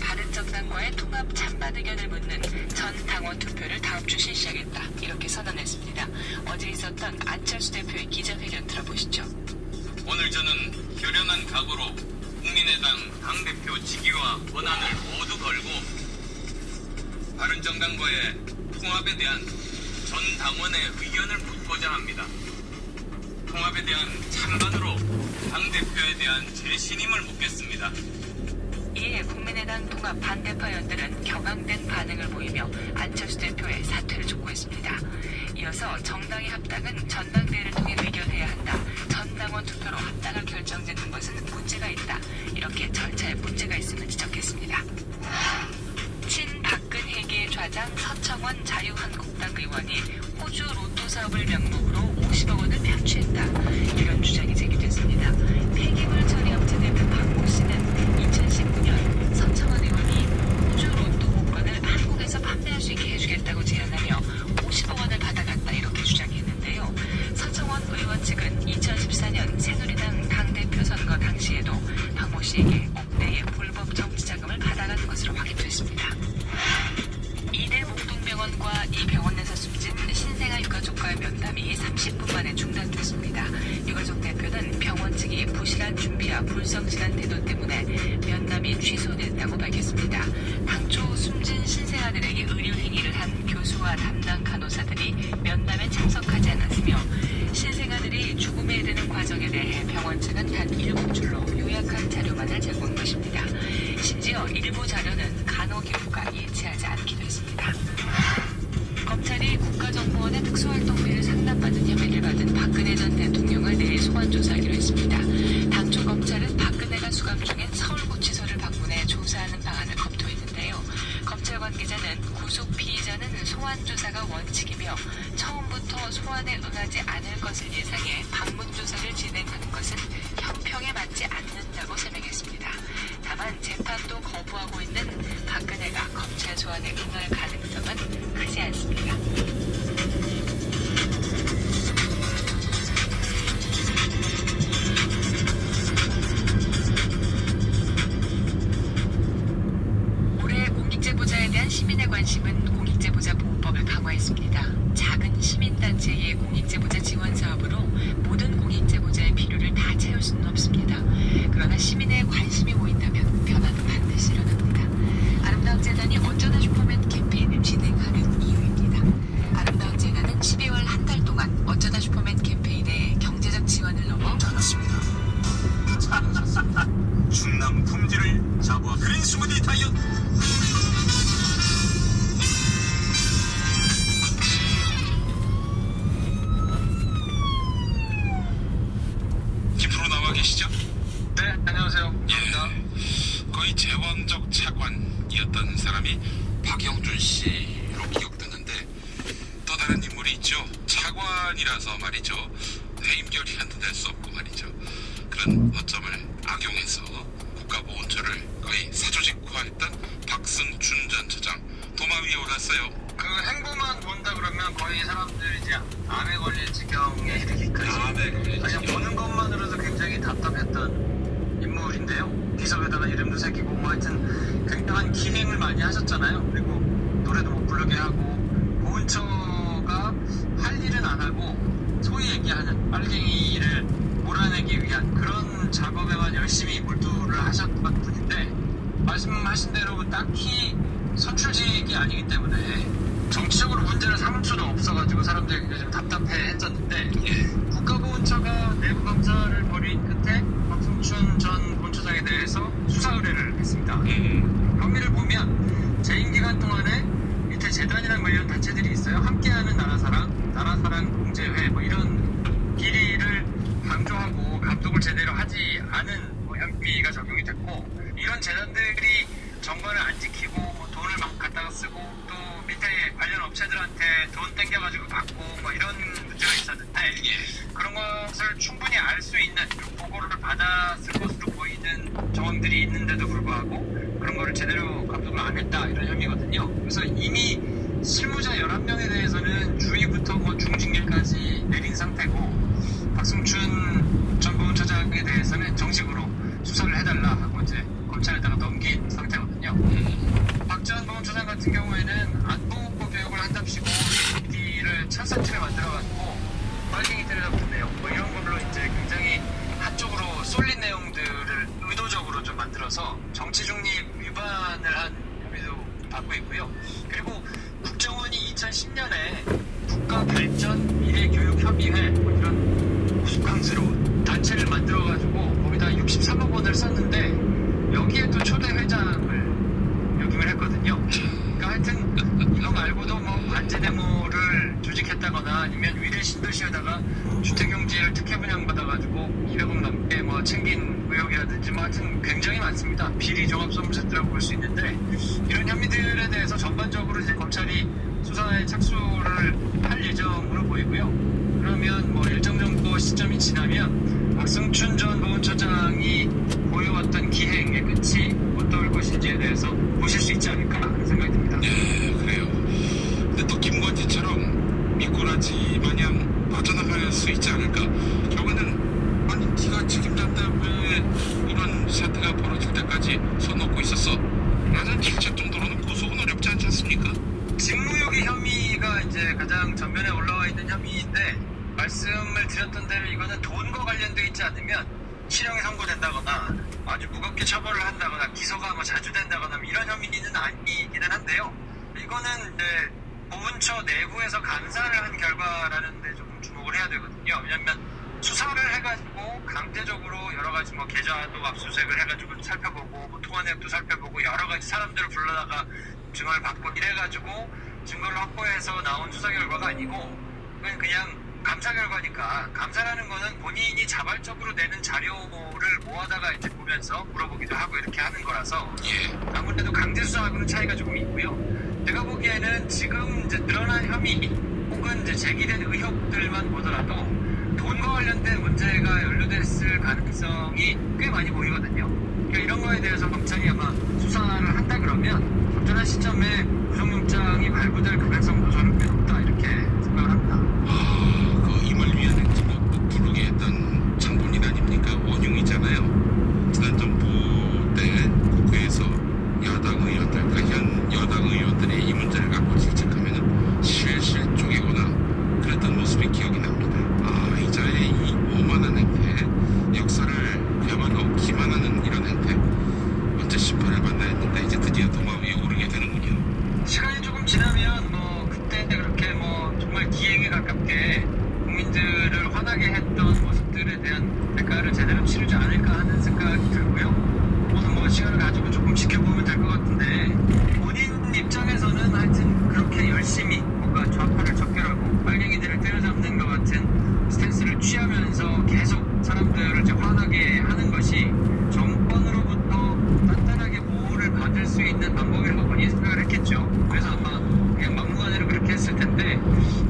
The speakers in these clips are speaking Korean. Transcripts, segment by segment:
바른정당과의 통합 찬반 의견을 묻는 전 당원 투표를 다음 주 실시하겠다 이렇게 선언했습니다. 어제 있었던 안철수 대표의 기자회견 들어보시죠. 오늘 저는 결연한 각오로 국민의당 당대표 직위와 권한을 모두 걸고 바른정당과의 통합에 대한 전 당원의 의견을 묻고자 합니다. 통합에 대한 찬반으로 당대표에 대한 제 신임을 묻겠습니다. 이에 국민의당 통합 반대파 연들은 격앙된 반응을 보이며 안철수 대표의 사퇴를 촉구했습니다. 이어서 정당의 합당은 전당대회를 통해 의결해야 한다. 전 당원 투표로 합당을 결정짓는 것은 문제가 있다. 이렇게 절차에 문제가 있음을 지적했습니다. 친박근혜계 좌장 서청원 자유한국당 의원이 호주 로또 사업을 명목으로 50억 원을 편취했다. 이런 주장이 제기됐습니다. 폐기물 처리 업 일부 자료는 간호교부가 일치하지 않기도 했습니다. 검찰이 국가정보원의 특수활동비를 상납받은 혐의를 받은 박근혜 전 대통령을 내일 소환 조사하기로 했습니다. 당초 검찰은 박근혜가 수감 중인 서울구치소를 방문해 조사하는 방안을 검토했는데요. 검찰 관계자는 구속 피의자는 소환 조사가 원칙 충남 품질을 자부한 그린 스무디 다이어트. 국가보훈처를 거의 사조직화했던 박승춘 전 처장 도마 위에 올랐어요. 그 행보만 본다 그러면 거의 사람들이 이제 암에 걸릴 지경에 이르기까지. 암에 걸릴 그냥 지경. 보는 것만으로도 굉장히 답답했던 인물인데요. 비석에다가 이름도 새기고 뭐 하여튼 굉장한 기행을 많이 하셨잖아요. 그리고 노래도 못 부르게 하고 보훈처가 할 일은 안 하고 소위 얘기하는 빨갱이를 몰아내기 위한 그런 작업에만 열심히 몰두를 하셨던 분인데 말씀하신 대로 딱히 선출직이 아니기 때문에 정치적으로 문제를 삼을 수도 없어가지고 사람들이 굉장히 좀 답답해 했었는데 국가보훈처가 내부 감사를 벌인 끝에 박승춘 전 본처장에 대해서 수사 의뢰를 했습니다. 음, 혐의를 보면 재임 기간 동안에 밑에 재단이랑 관련 단체들이 있어요. 함께하는 나라사랑, 나라사랑 공제회 뭐 이런 감독을 제대로 하지 않은 뭐 혐의가 적용이 됐고 이런 재단들이 정관을 안 지키고 뭐 돈을 막 갖다가 쓰고 또 밑에 관련 업체들한테 돈 땡겨가지고 받고 뭐 이런 문제가 있었는데 그런 것을 충분히 알 수 있는 그 보고를 받았을 것으로 보이는 정황들이 있는데도 불구하고 그런 거를 제대로 감독을 안 했다 이런 혐의거든요. 그래서 이미 실무자 11명에 대해서는 주의부터 뭐 중징계까지 내린 상태고 박승춘 전 조작에 대해서는 정식으로 수사를 해달라 하고 이제 검찰에다가 넘긴 상태거든요. 음. 박지원 법무조장 같은 경우에는 안보고 교육을 한답시고 PD를 천사치를 만들어가지고 빨갱이 때려잡는데요. 뭐 이런 걸로 이제 굉장히 한쪽으로 쏠린 내용들을 의도적으로 좀 만들어서 정치 중립 위반을 한 혐의도 받고 있고요. 그리고 국정원이 2010년에 국가발전 미래교육협의회 뭐 이런 우스꽝스러운 단체를 만들어가지고 거기다 63억 원을 썼는데 여기에 또 초대 회장을 역임을 했거든요. 그러니까 하여튼 이거 말고도 뭐 관제 데모를 조직했다거나 아니면 위례 신도시에다가 주택용지를 특혜 분양받아가지고 200억 넘게 뭐 챙긴 의혹이라든지 뭐 하여튼 굉장히 많습니다. 비리 종합 소문세트라고 볼 수 있는데 이런 혐의들에 대해서 전반적으로 이제 검찰이 수사에 착수를 할 예정으로 보이고요. 그러면 뭐 일정 정도 시점이 지나면 박승춘 전 보훈처장이 보여왔던 기행의 끝이 어떨 것인지에 대해서 보실 수 있지 않을까 하는 생각이 듭니다. 예, 그래요. 근데 또 김건희처럼 미꾸라지 마냥 빠져나갈 수 있지 않을까? 결국에는 아니 네가 책임졌다 왜 이런 사태가 벌어질 때까지 손 놓고 있었어? 라는 질책 정도로는 고소는 어렵지 않지 않습니까? 직무유기 혐의가 이제 가장 전면에 올라와 있는 혐의인데 말씀을 드렸던 대로 이거는 돈과 관련돼 있지 않으면 실형이 선고된다거나 아주 무겁게 처벌을 한다거나 기소가 뭐 자주 된다거나 뭐 이런 혐의는 아니기는 한데요. 이거는 이제 보훈처 내부에서 감사를 한 결과라는 데 조금 주목을 해야 되거든요. 왜냐면 수사를 해가지고 강제적으로 여러 가지 뭐 계좌도 압수수색을 해가지고 살펴보고 뭐 통화 내역도 살펴보고 여러 가지 사람들을 불러다가 증언을 받고 이래가지고 증거를 확보해서 나온 수사 결과가 아니고 그냥 감사 결과니까 감사라는 거는 본인이 자발적으로 내는 자료를 모아다가 이제 보면서 물어보기도 하고 이렇게 하는 거라서 예, 아무래도 강제 수사하고는 차이가 조금 있고요. 제가 보기에는 지금 이제 드러난 혐의 혹은 이제 제기된 의혹들만 보더라도 돈과 관련된 문제가 연루됐을 가능성이 꽤 많이 보이거든요. 그러니까 이런 거에 대해서 검찰이 아마 수사를 한다 그러면 적절한 시점에 구속영장이 발부될 가능성도 저는 꽤 높다 이렇게 생각을 합니다. 아, 그 임을 위한 행진곡 부르게 했던 장본인 아닙니까? 원흉이잖아요. 지난 정부 때 국회에서 야당 의원들과 현 여당 의원들이 이 문제를 갖고 질책하면은 실실 쪼개거나 그랬던 모습이 기억이 납니다. 아, 이자의 이 오만한 행태, 역사를 그야말로 기만하는 이런 행태, 언제 심판을 받나 했는데 이제 드디어 도마 위에 오르게 되는군요. 시간이 조금 지나면 뭐 그때 그렇게 뭐 정말 기행에 가깝게 국민들을 화나게 했던 모습들에 대한 대가를 제대로 치르지 않을까 하는 생각이 들고요. 오늘 뭐 시간을 가지고 조금 지켜보면 될 것 같은데 본인 입장에서는 하여튼 그렇게 열심히 뭔가 좌파를 척결하고 빨갱이들을 때려잡는 것 같은 스탠스를 취하면서 계속 사람들을 이제 화나게 하는 것이 정권으로부터 단단하게 보호를 받을 수 있는 방법이라고 본인이 생각을 했겠죠. 그래서 아마 그냥 막무가내로 그렇게 했을 텐데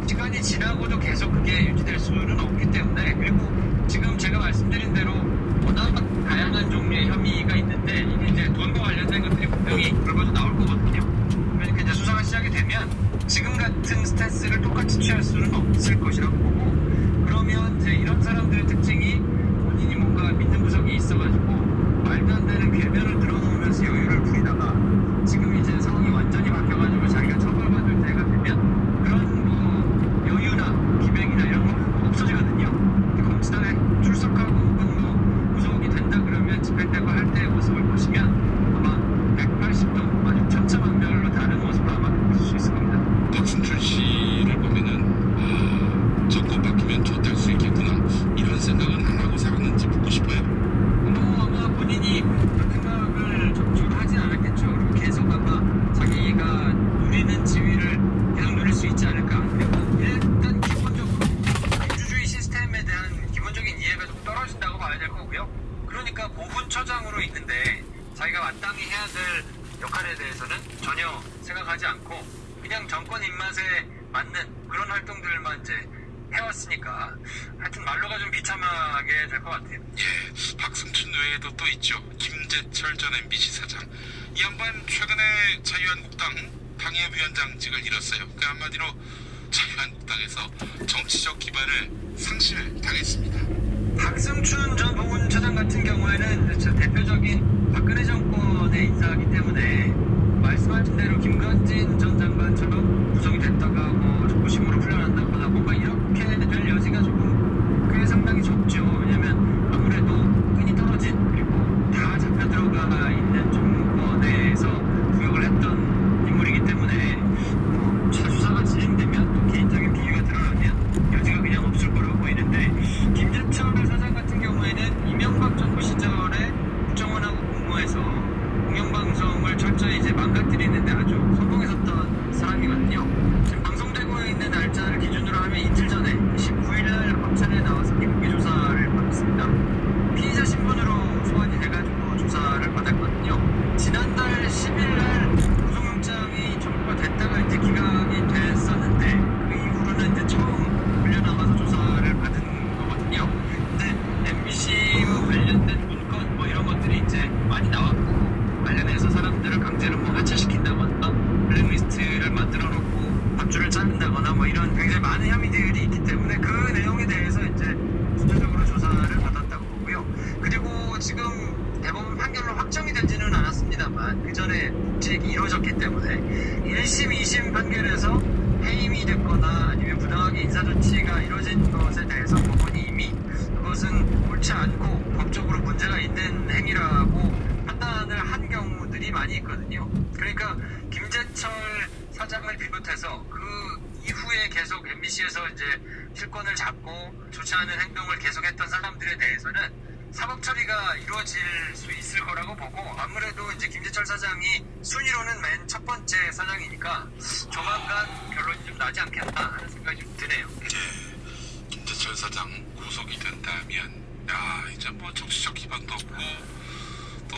시간이 지나고도 계속 그게 유지될 수는 없기 때문에 그리고 지금 제가 말씀드린 대로 워낙 다양한 종류의 혐의가 있는데 이게 이제 돈과 관련된 것들이 분명히 결과도 나올 거거든요. 그러니까 이제 수사가 시작이 되면 지금 같은 스탠스를 똑같이 취할 수는 없을 것이라고 보고 그러면 이제 이런 사람들의 특징이 본인이 뭔가 믿는 구석이 있어가지고 말도 안 되는 궤변을 들어놓으면서 여유를 부리다가 지금 이제 상황이 완전히 바뀌어가지고 자기가 처벌받을 때가 되면 그런 뭐 여유나 기백이나 이런 거 없어지거든요. 근데 검찰에 출석하고 혹은 뭐 구속이 된다 그러면 집행되고 할 때의 모습을 보시면 아마 180도 아주 천차만별로 다른 모습을 아마 보실 수 있을 겁니다. 박승준 씨를 보면은 아, 정권 바뀌면 좋될 수 있겠구나 이런 생각은 안 하고 살았는지 묻고 싶어요. 뭐 아마 본인이 그런 생각을 적극적으로 하진 않았겠죠. 그리고 계속 아마 자기가 누리는 지위를 계속 누릴 수 있지 않을까. 그리고 일단 기본적으로 민주주의 시스템에 대한 기본적인 이해가 좀 떨어진다고 봐야 될 거고요. 그러니까 보훈처장으로 있는데 자기가 마땅히 해야 될 역할에 대해서는 전혀 생각하지 않고 그냥 정권 입맛에 맞는 그런 활동들만 이제 해왔으니까 하여튼 말로가 좀 비참하게 될 것 같아요. 예, 박승춘 외에도 또 있죠. 김재철 전 사장. 이 양반 최근에 자유한국당 당협위원장직을 잃었어요. 그 한마디로 자유한국당에서 정치적 기반을 상실당했습니다. 박승춘 전 보훈처장 같은 경우에는 저 대표적인 박근혜 정권의 인사이기 때문에 말씀하신 대로 김건진 전 장관처럼 구속이 됐다가 뭐 구심으로 풀려난다거나 뭐 이제 망가뜨리는데 아주 성공했었던 사람이거든요. 지금 방송되고 있는 날짜를 기준으로 하면 이틀 전에 19일날 검찰에 나와서 미국계 조사를 받았습니다. 피의자 신분으로 소환이 돼가지고 조사를 받았거든요. 지난달 10일날 구속영장이 청구가 됐다가 이제 기각이 됐었는데 그 이후로는 이제 처음 물려나가서 조사를 받은 거거든요. 근데 MBC와 관련된 문건 뭐 이런 것들이 이제 많이 나왔고 관련해서 사람들을 강제로 뭐 하차시킨다거나 블랙리스트를 만들어 놓고 밥줄을 자른다거나 뭐 이런 굉장히 많은 혐의들이 있기 때문에 그 내용에 대해서 이제 구체적으로 조사를 받았다고 보고요. 그리고 지금 대법원 판결로 확정이 되지는 않았습니다만 그 전에 국직이 이루어졌기 때문에 1심, 2심 판결에서 해임이 됐거나 아니면 부당하게 인사조치가 이루어진 것에 대해서 법원이 이미 그것은 옳지 않고 법적으로 문제가 있는 행위라고 판단을 한 경우들이 많이 있거든요. 그러니까 김재철 사장을 비롯해서 그 이후에 계속 MBC에서 이제 실권을 잡고 좋지 않은 행동을 계속했던 사람들에 대해서는 사법 처리가 이루어질 수 있을 거라고 보고 아무래도 이제 김재철 사장이 순위로는 맨 첫 번째 사장이니까 조만간 결론이 좀 나지 않겠나 하는 생각이 좀 드네요. 이제 김재철 사장 구속이 된다면 야 이제 뭐 정치적 기반도 없고 또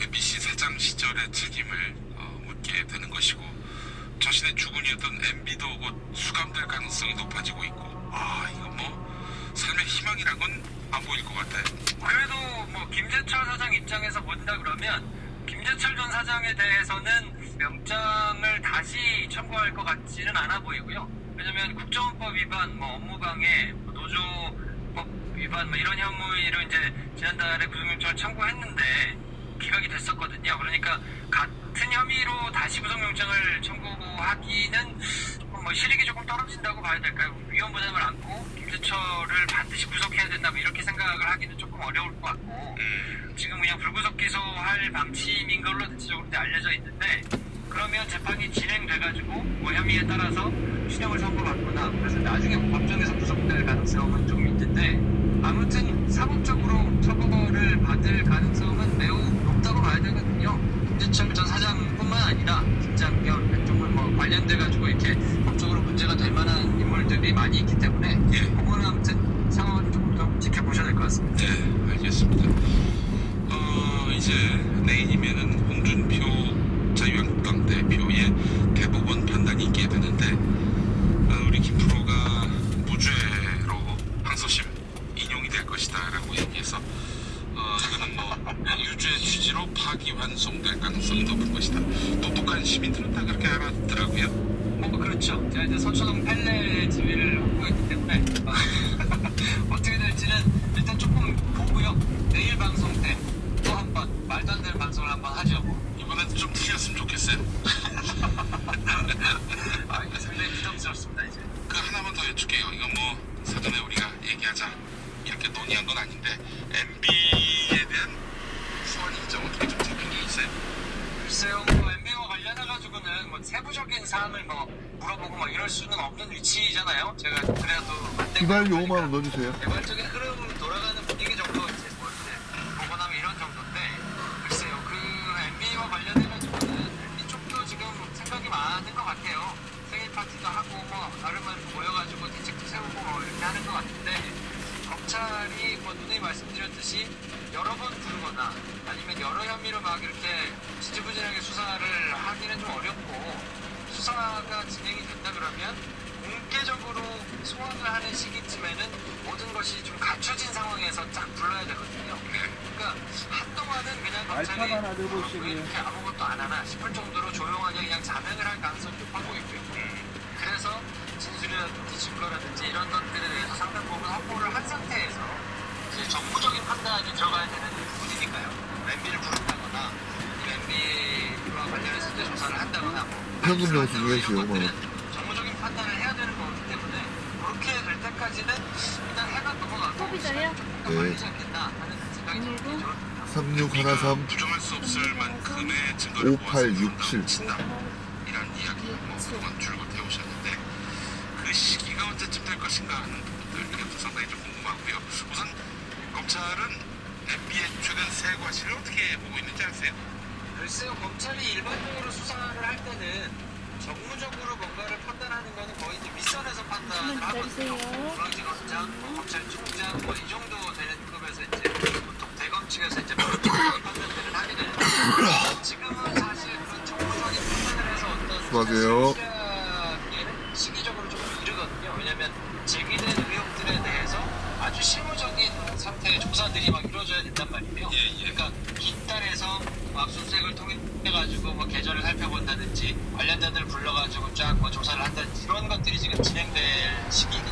MBC 사장 시절의 책임을 어, 묻게 되는 것이고 자신의 주군이었던 MB도 곧 수감될 가능성이 높아지고 있고 아 이거 뭐 삶의 희망이란 건 안 보일 것 같아. 그래도 뭐 김재철 사장 입장에서 본다 그러면 김재철 전 사장에 대해서는 명장을 다시 청구할 것 같지는 않아 보이고요. 왜냐면 국정원법 위반, 뭐 업무방해, 뭐 노조법 위반 뭐 이런 혐의로 이제 지난달에 구속영장을 청구했는데 기각이 됐었거든요. 그러니까 같은 혐의로 다시 구속영장을 청구하기는 뭐 실익이 조금 떨어진다고 봐야 될까요? 위험 부담을 안고 김재철을 반드시 구속해야 된다 뭐 이렇게 생각을 하기는 조금 어려울 것 같고 음, 지금 그냥 불구속 기소할 방침인 걸로 대체적으로 알려져 있는데 그러면 재판이 진행돼가지고 뭐 혐의에 따라서 추정을 선고받거나 그래서 나중에 뭐 법정에서 구속될 가능성은 좀 있는데 아무튼 사법적으로 처벌을 받을 가능성은 매우 높다고 봐야 되거 김재철 전 사장뿐만 아니라 김장 겸, 백종물 뭐 관련돼 가지고 이렇게 법적으로 문제가 될 만한 인물들이 많이 있기 때문에 예. 그거는 아무튼 상황을 조금 더 지켜보셔야 될 것 같습니다. 네, 알겠습니다. 어, 이제 내일이면은 홍준표 자유한국당 대표의 대법원 판단이 있게 되는데 어, 우리 김프로가 무죄로 항소심 인용이 될 것이다라고 얘기해서 어, 이거는 뭐 유죄 취지로 파기환송될 가능성이 높은 것이다. 똑똑한 시민들은 다 그렇게 알아듣더라고요. 뭐 그렇죠. 제가 이제 서초동 펠레 지위를 하고 있기 때문에 어떻게 될지는 일단 조금 보고요. 내일 방송 때 또 한 번 말도 안 되는 방송을 한번 하죠. 이번에도 좀 틀렸으면 좋겠어요. 아 이거 상당히 부담스럽습니다 이제. 그 여쭐게요. 이거 뭐 사전에 우리가 얘기하자 이렇게 논의한 건 아닌데 MB에 대한 소환 일정 어떻게 좀 잡힌 게 있어요? 글쎄요, 뭐 MB와 관련해 가지고는 뭐 세부적인 사항을 뭐 물어보고 뭐 이럴 수는 없는 위치잖아요. 제가 그래도 5만 원 넣어주세요. 개발적인 흐름 검찰이 뭐 누누이 말씀드렸듯이 여러 번 부르거나 아니면 여러 혐의로 막 이렇게 지지부진하게 수사를 하기는 좀 어렵고 수사가 진행이 된다 그러면 공개적으로 소환을 하는 시기쯤에는 모든 것이 좀 갖춰진 상황에서 딱 불러야 되거든요. 그러니까 한동안은 그냥 검찰이 알파만 아. 왜 이렇게 아무것도 안 하나 싶을 정도로 조용하게 그냥 자명을 할 가능성이 높아 보이고요. 그래서 진술이라든지 증거라든지 이런 것들에 대해서 상당 부분 확보를 한 상태에서 이제 정무적인 판단이 들어가야 되는 부분이니까요. MB를 부른다거나 MB와 관련해서 이제 조사를 한다거나 뭐 현금 영수 이런 것들은 뭐. 정무적인 판단을 해야 되는 거기 때문에 그렇게 될 때까지는 일단 해가 넘어가고 소비자요? 조금 더 네. 걸리지 않겠나 하는 생각이 좀 오늘도? 들어요. 3613 부정할 수 없을 만큼의 증거를 5867. 친다 이런 이야기 뭐 그동안 줄곧 시기가 언제쯤 될 것인가 하는 부분들도 상당히 좀 궁금하고요. 우선 검찰은 MB의 최근 세 과실을 어떻게 보고 있는지 아세요? 글쎄요, 검찰이 일반적으로 수사를 할 때는 정무적으로 뭔가를 판단하는 거는 거의 이제 윗선에서 판단을 하거든요. 중앙지검장, 뭐 검찰총장 뭐 이 정도 되는 급에서 이제 보통 대검 측에서 이제 판단들을 하게 되는데 지금은 사실 그런 정무적인 판단을 해서 어떤 맞아요. 압수수색을 통해가지고 뭐 계절을 살펴본다든지 관련자들을 불러가지고 쫙 뭐 조사를 한다든지 이런 것들이 지금 진행될 시기이기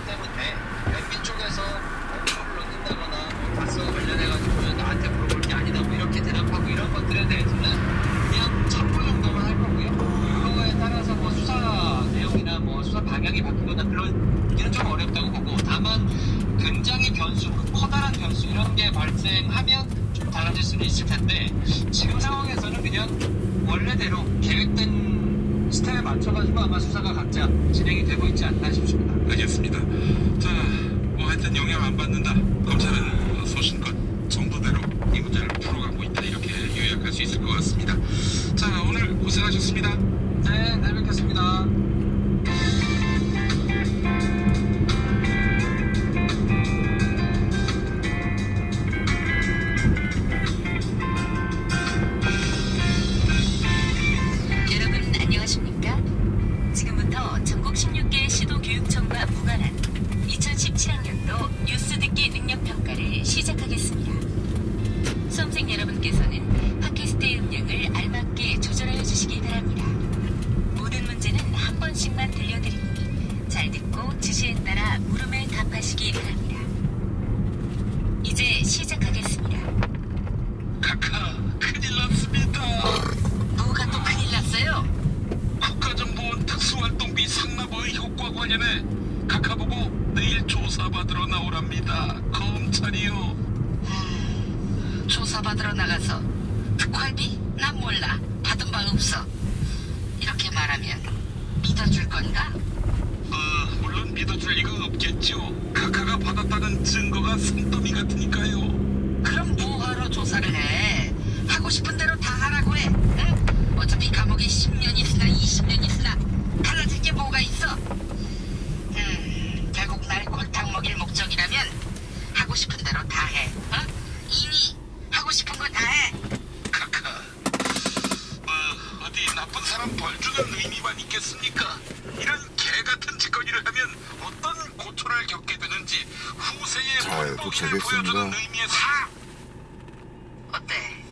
같습니다. 자, 오늘 고생하셨습니다. 네, 내일 뵙겠습니다. 무릎을 답하시기 바랍니다.